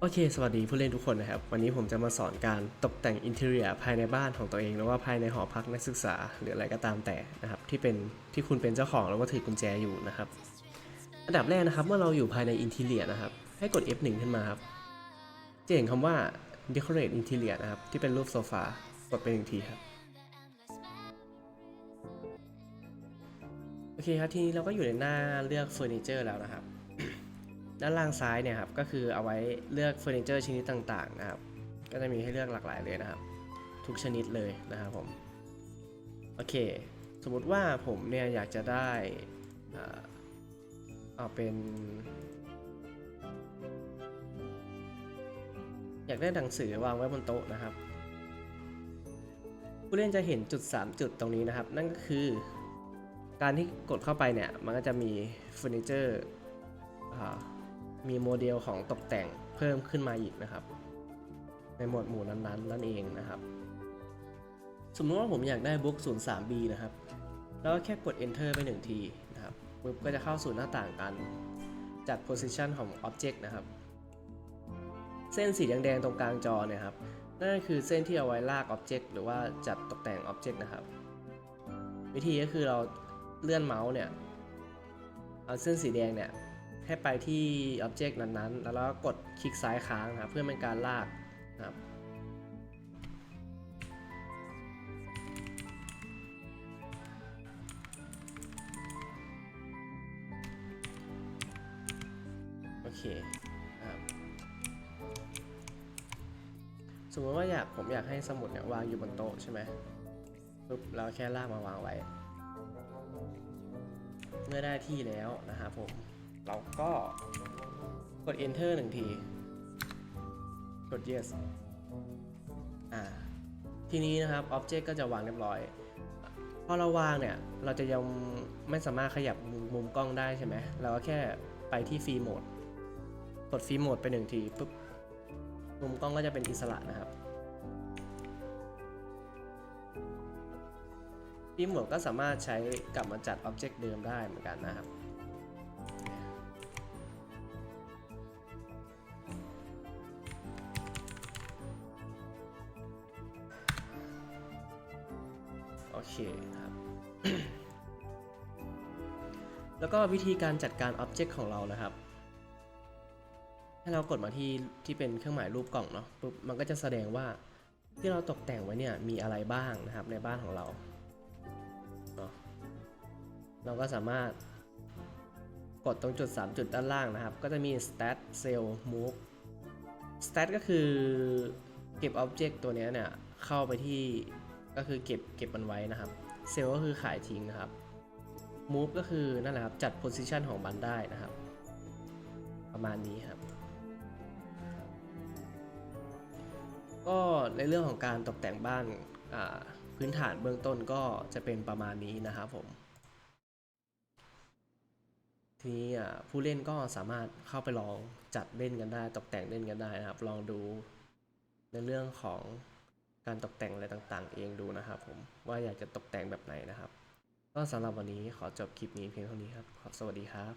โอเค สวัสดีผู้เล่นทุกคนนะครับ วันนี้ผมจะมาสอนการตกแต่งอินเทอร์เนียภายในบ้านของตัวเองหรือว่าภายในหอพักนักศึกษา หรืออะไรก็ตามแต่นะครับ ที่เป็นที่คุณเป็นเจ้าของแล้วก็ถือกุญแจอยู่นะครับ อันดับแรกนะครับ เมื่อเราอยู่ภายในอินเทอร์เนียนะครับ ให้กด F1 ขึ้นมาครับจะเห็นคำว่า decorate interior นะครับ ที่เป็นรูปโซฟากดไปหนึ่งทีครับโอเคครับทีนี้เราก็อยู่ในหน้าเลือกเฟอร์นิเจอร์แล้วนะครับ ด้านล่างซ้ายเนี่ยครับก็คือเอาไว้เลือกเฟอร์นิเจอร์ชนิดต่างๆนะครับ ก็จะมีให้เลือกหลากหลายเลยนะครับ ทุกชนิดเลยนะครับผมโอเค สมมติว่าผมเนี่ยอยากจะได้อ่าเอาเป็น อยากได้หนังสือวางไว้บนโต๊ะนะครับ ผู้เล่นจะเห็นจุด 3 จุดตรงนี้นะครับ นั่นก็คือการที่กดเข้าไปเนี่ย มันก็จะมีเฟอร์นิเจอร์ มีโมเดลของตกแต่งเพิ่มขึ้นมาอีกนะครับ ในหมวดหมู่นั้นๆนั่นเองนะครับ สมมติว่าผมอยากได้บุ๊ก 03B นะครับ แล้วก็แค่กด enter ไปหนึ่งทีนะครับปุ๊บก็จะเข้าสู่หน้าต่างการจัด position ของ object นะครับ เส้นสีแดงๆตรงกลางจอเนี่ยครับนั่นคือเส้นที่เอาไว้ลาก object หรือว่าจัดตกแต่ง object นะครับ วิธีก็คือเราเลื่อนเมาส์เนี่ยเอาเส้นสีแดงเนี่ย ให้ไปที่ object นั้นๆ แล้วเราก็กดคลิกซ้ายค้างนะครับเพื่อเป็นการลากนะครับโอเคครับสมมติว่าอยากผมอยากให้สมุดเนี่ยวางอยู่บนโต๊ะใช่ไหมปุ๊บเราแค่ลากมาวางไว้ เมื่อได้ที่แล้วนะครับผม เราก็กด enter หนึ่งที กด yes อ่า ทีนี้นะครับ object ก็จะวางเรียบร้อย พอเราวางเนี่ย เราจะยังไม่สามารถขยับมุมมกล้องได้ใช่ไหม เราก็แค่ไปที่ฟรีโหมด กดฟรีโหมดไปหนึ่งทีปุ๊บ มุมกล้องก็จะเป็นอิสระนะครับฟรีโหมดก็สามารถใช้กลับมาจัด Object เดิมได้เหมือนกันนะครับ อเคครับ แล้วก็วิธีการจัดการ Object ของเรานะครับ ให้เรากดมาที่ที่เป็นเครื่องหมายรูปกล่องเนาะปุ๊บมันก็จะแสดงว่าที่เราตกแต่งไว้เนี่ยมีอะไรบ้างนะครับในบ้านของเราเนาะเราก็สามารถกดตรงจุด 3 จุดด้านล่างนะครับ ก็จะมี stat cell move stat ก็คือเก็บ object ตัวเนี้ยเนี่ยเข้าไปที่ ก็คือเก็บเก็บมันไว้นะครับ cell ก็คือขายทิ้งนะครับ move ก็คือนั่นแหละครับจัด position ของมันได้นะครับ ประมาณนี้ครับ ก็ในเรื่องของการตกแต่งบ้านพื้นฐานเบื้องต้นก็จะเป็นประมาณนี้นะครับผมทีนี้ผู้เล่นก็สามารถเข้าไปลองจัดเล่นกันได้ ตกแต่งเล่นกันได้นะครับ ลองดูในเรื่องของ การตกแต่งอะไรต่างๆ เองดูนะครับผมว่าอยากจะตกแต่งแบบไหนนะครับ ก็สำหรับวันนี้ขอจบคลิปนี้เพียงเท่านี้ครับ ขอสวัสดีครับ